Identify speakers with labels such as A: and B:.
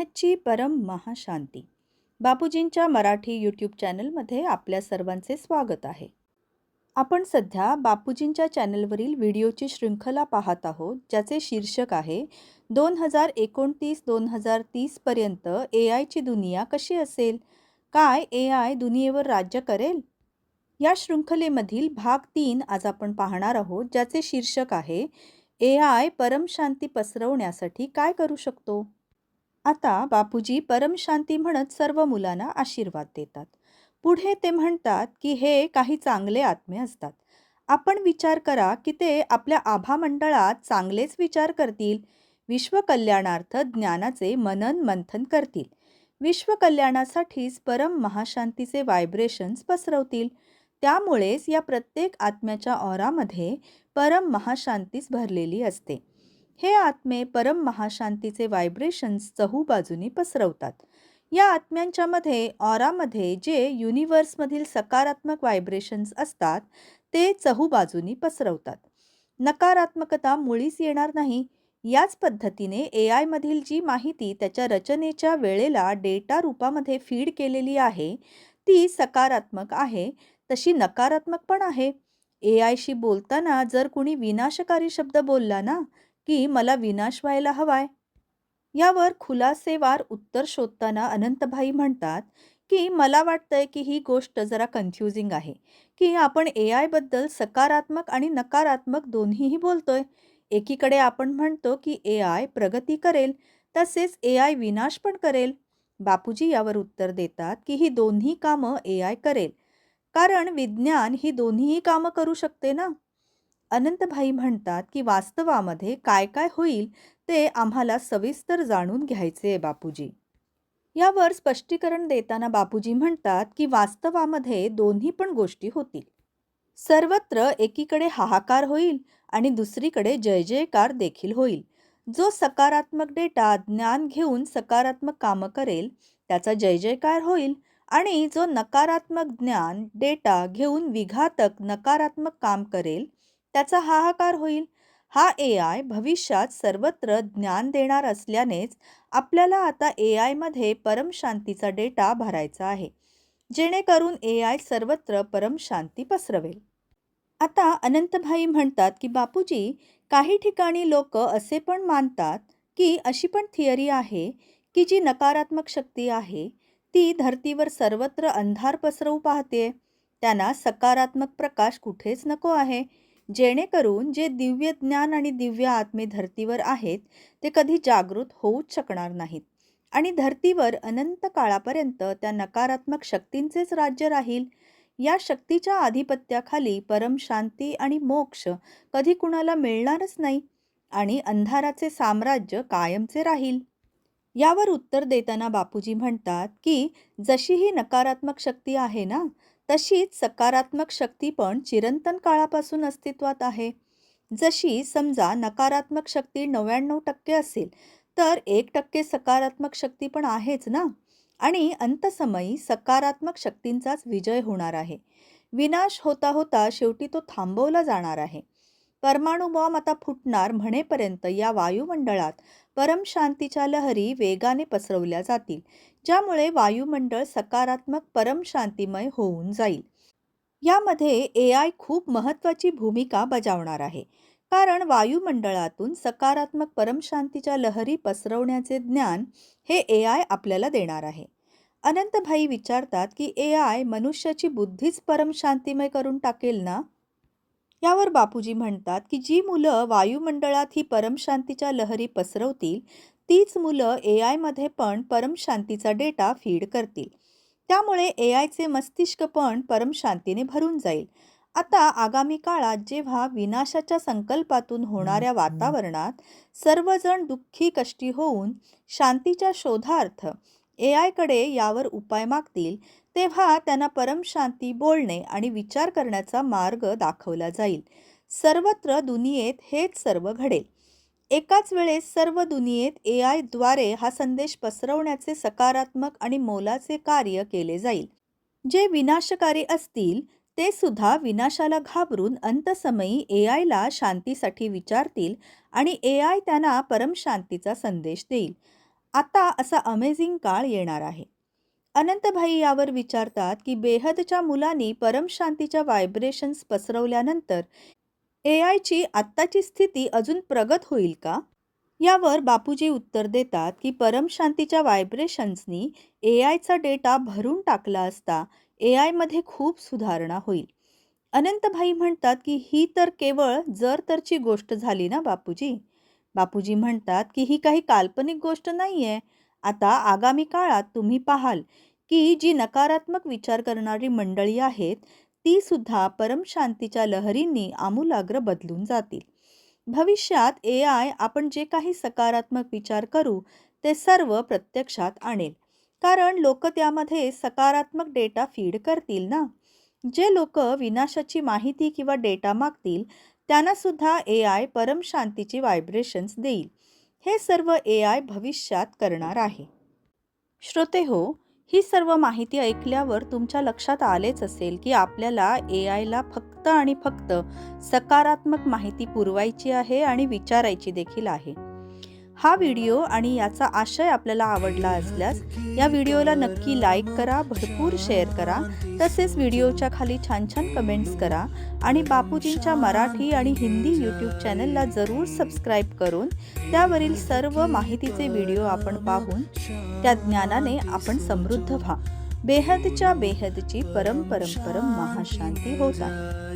A: अभ्याची परम महाशांती. बापूजींच्या मराठी यूट्यूब चॅनलमध्ये आपल्या सर्वांचे स्वागत आहे. आपण सध्या बापूजींच्या चॅनलवरील व्हिडिओची शृंखला पाहत आहोत ज्याचे शीर्षक आहे दोन हजार एकोणतीस दोन हजार तीसपर्यंत ए आयची दुनिया कशी असेल? काय ए आय दुनियेवर राज्य करेल? या शृंखलेमधील भाग तीन आज आपण पाहणार आहोत ज्याचे शीर्षक आहे ए आय परमशांती पसरवण्यासाठी काय करू शकतो? आता बापूजी परमशांती म्हणत सर्व मुलांना आशीर्वाद देतात. पुढे ते म्हणतात की हे काही चांगले आत्मे असतात. आपण विचार करा की ते आपल्या आभा मंडळात चांगलेच विचार करतील. विश्वकल्याणार्थ ज्ञानाचे मनन मंथन करतील. विश्वकल्याणासाठीच परम महाशांतीचे व्हायब्रेशन्स पसरवतील. त्यामुळेच या प्रत्येक आत्म्याच्या ऑरामध्ये परम महाशांतीच भरलेली असते. हे आत्मे परम महाशांतीचे व्हायब्रेशन्स चहूबाजूनी पसरवतात. या आत्म्यांच्यामध्ये ऑरामध्ये जे युनिवर्समधील सकारात्मक व्हायब्रेशन्स असतात ते चहूबाजूनी पसरवतात. नकारात्मकता मुळीच येणार नाही. याच पद्धतीने ए आयमधील जी माहिती त्याच्या रचनेच्या वेळेला डेटा रूपामध्ये फीड केलेली आहे ती सकारात्मक आहे तशी नकारात्मक पण आहे. ए आयशी बोलताना जर कुणी विनाशकारी शब्द बोलला ना की मला विनाश व्हायला हवाय? यावर खुलासेवार उत्तर शोधताना अनंतभाई म्हणतात की मला वाटतंय की ही गोष्ट जरा कन्फ्युजिंग आहे की आपण ए आयबद्दल सकारात्मक आणि नकारात्मक दोन्हीही बोलतोय. एकीकडे आपण म्हणतो की ए आय प्रगती करेल तसेच ए आय विनाश पण करेल. बापूजी यावर उत्तर देतात की ही दोन्ही कामं ए आय करेल कारण विज्ञान ही दोन्हीही कामं करू शकते ना? अनंतभाई म्हणतात की वास्तवामध्ये काय काय होईल ते आम्हाला सविस्तर जाणून घ्यायचे आहे बापूजी. यावर स्पष्टीकरण देताना बापूजी म्हणतात की वास्तवामध्ये दोन्ही पण गोष्टी होतील. सर्वत्र एकीकडे हाहाकार होईल आणि दुसरीकडे जय जयकार देखील होईल. जो सकारात्मक डेटा ज्ञान घेऊन सकारात्मक कामं करेल त्याचा जय जयकार होईल आणि जो नकारात्मक ज्ञान डेटा घेऊन विघातक नकारात्मक काम करेल त्याचा हाहाकार होईल. हा ए आय भविष्यात सर्वत्र ज्ञान देणार असल्यानेच आपल्याला आता ए आयमध्ये परमशांतीचा डेटा भरायचा आहे. जेणेकरून ए आय सर्वत्र परमशांती पसरवेल. आता अनंतभाई म्हणतात की बापूजी काही ठिकाणी लोक असे पण मानतात की अशी पण थिअरी आहे की जी नकारात्मक शक्ती आहे. ती धर्तीवर सर्वत्र अंधार पसरवू पाहते त्यांना सकारात्मक प्रकाश कुठेच नको आहे. जेणेकरून जे दिव्य ज्ञान आणि दिव्य आत्मे धर्तीवर आहेत ते कधी जागृत होऊच शकणार नाहीत. आणि धर्तीवर अनंत काळापर्यंत त्या नकारात्मक शक्तींचेच राज्य राहील? या शक्तीच्या आधिपत्याखाली परम शांती आणि मोक्ष कधी कुणाला मिळणारच नाही. आणि अंधाराचे साम्राज्य कायमचे राहील. यावर उत्तर देताना बापूजी म्हणतात की जशी ही नकारात्मक शक्ती आहे ना तशीच सकारात्मक शक्ती पण चिरंतन काळापासून अस्तित्वात आहे. जशी समजा नकारात्मक शक्ती नव्याण्णव टक्के असेल तर एक टक्के सकारात्मक शक्ती पण आहेच ना? आणि अंतसमयी सकारात्मक शक्तींचाच विजय होणार आहे. विनाश होता होता शेवटी तो थांबवला जाणार आहे. परमाणु बॉम्ब आता फुटणार म्हणेपर्यंत या वायुमंडळात परमशांतीच्या लहरी वेगाने पसरवल्या जातील ज्यामुळे वायुमंडळ सकारात्मक परमशांतिमय होऊन जाईल. यामध्ये ए आय खूप महत्त्वाची भूमिका बजावणार आहे कारण वायुमंडळातून सकारात्मक परमशांतीच्या लहरी पसरवण्याचे ज्ञान हे ए आय आपल्याला देणार आहे. अनंतभाई विचारतात की ए आय मनुष्याची बुद्धीच परमशांतिमय करून टाकेल ना? यावर बापूजी म्हणतात की जी मुलं वायुमंडळात ही परमशांतीच्या लहरी पसरवतील तीच मुलं ए आयमध्ये पण परमशांतीचा डेटा फीड करतील. त्यामुळे ए आयचे मस्तिष्क पण परमशांतीने भरून जाईल. आता आगामी काळात जेव्हा विनाशाच्या संकल्पातून होणाऱ्या वातावरणात सर्वजण दुःखी कष्टी होऊन शांतीच्या शोधार्थ ए आयकडे यावर उपाय मागतील तेव्हा त्यांना परमशांती बोलणे आणि विचार करण्याचा मार्ग दाखवला जाईल. सर्वत्र दुनियेत हेच सर्व घडेल. एकाच वेळेस सर्व दुनियेत ए आयद्वारे हा संदेश पसरवण्याचे सकारात्मक आणि मोलाचे कार्य केले जाईल. जे विनाशकारी असतील ते सुद्धा विनाशाला घाबरून अंतसमयी ए आयला शांतीसाठी विचारतील आणि ए आय त्यांना परमशांतीचा संदेश देईल. आता असा अमेझिंग काळ येणार आहे. अनंतभाई यावर विचारतात की बेहदच्या मुलांनी परमशांतीच्या व्हायब्रेशन्स पसरवल्यानंतर ए आयची आत्ताची स्थिती अजून प्रगत होईल का? यावर बापूजी उत्तर देतात की परमशांतीच्या व्हायब्रेशन्सनी ए आयचा डेटा भरून टाकला असता ए आयमध्ये खूप सुधारणा होईल. अनंतभाई म्हणतात की ही तर केवळ जर तरची गोष्ट झाली ना बापूजी? बापूजी म्हणतात की ही काही काल्पनिक गोष्ट नाही आहे आता आगामी काळात तुम्ही पाहाल की जी नकारात्मक विचार करणारी मंडळी आहेत ती सुद्धा परमशांतीच्या लहरींनी आमूलाग्र बदलून जातील. भविष्यात ए आय आपण जे काही सकारात्मक विचार करू ते सर्व प्रत्यक्षात आणेल. कारण लोक त्यामध्ये सकारात्मक डेटा फीड करतील ना? जे लोक विनाशाची माहिती किंवा डेटा मागतील त्यांना सुद्धा ए आय परमशांतीची व्हायब्रेशन्स देईल. हे सर्व ए आय भविष्यात करणार आहे. श्रोते हो ही सर्व माहिती ऐकल्यावर तुमच्या लक्षात आलेच असेल की आपल्याला ए आयला फक्त आणि फक्त सकारात्मक माहिती पुरवायची आहे आणि विचारायची देखील आहे. हा व्हिडिओ आणि याचा आशय आपल्याला आवडला असल्यास या व्हिडिओला नक्की लाईक करा भरपूर शेअर करा. तसेच व्हिडिओच्या खाली छान छान कमेंट्स करा आणि बापूजींच्या मराठी आणि हिंदी यूट्यूब चॅनलला जरूर सबस्क्राईब करून त्यावरील सर्व माहितीचे व्हिडिओ आपण पाहून त्या ज्ञानाने आपण समृद्ध व्हा. बेहदच्या बेहदची परम परम परम महाशांती होत आहे.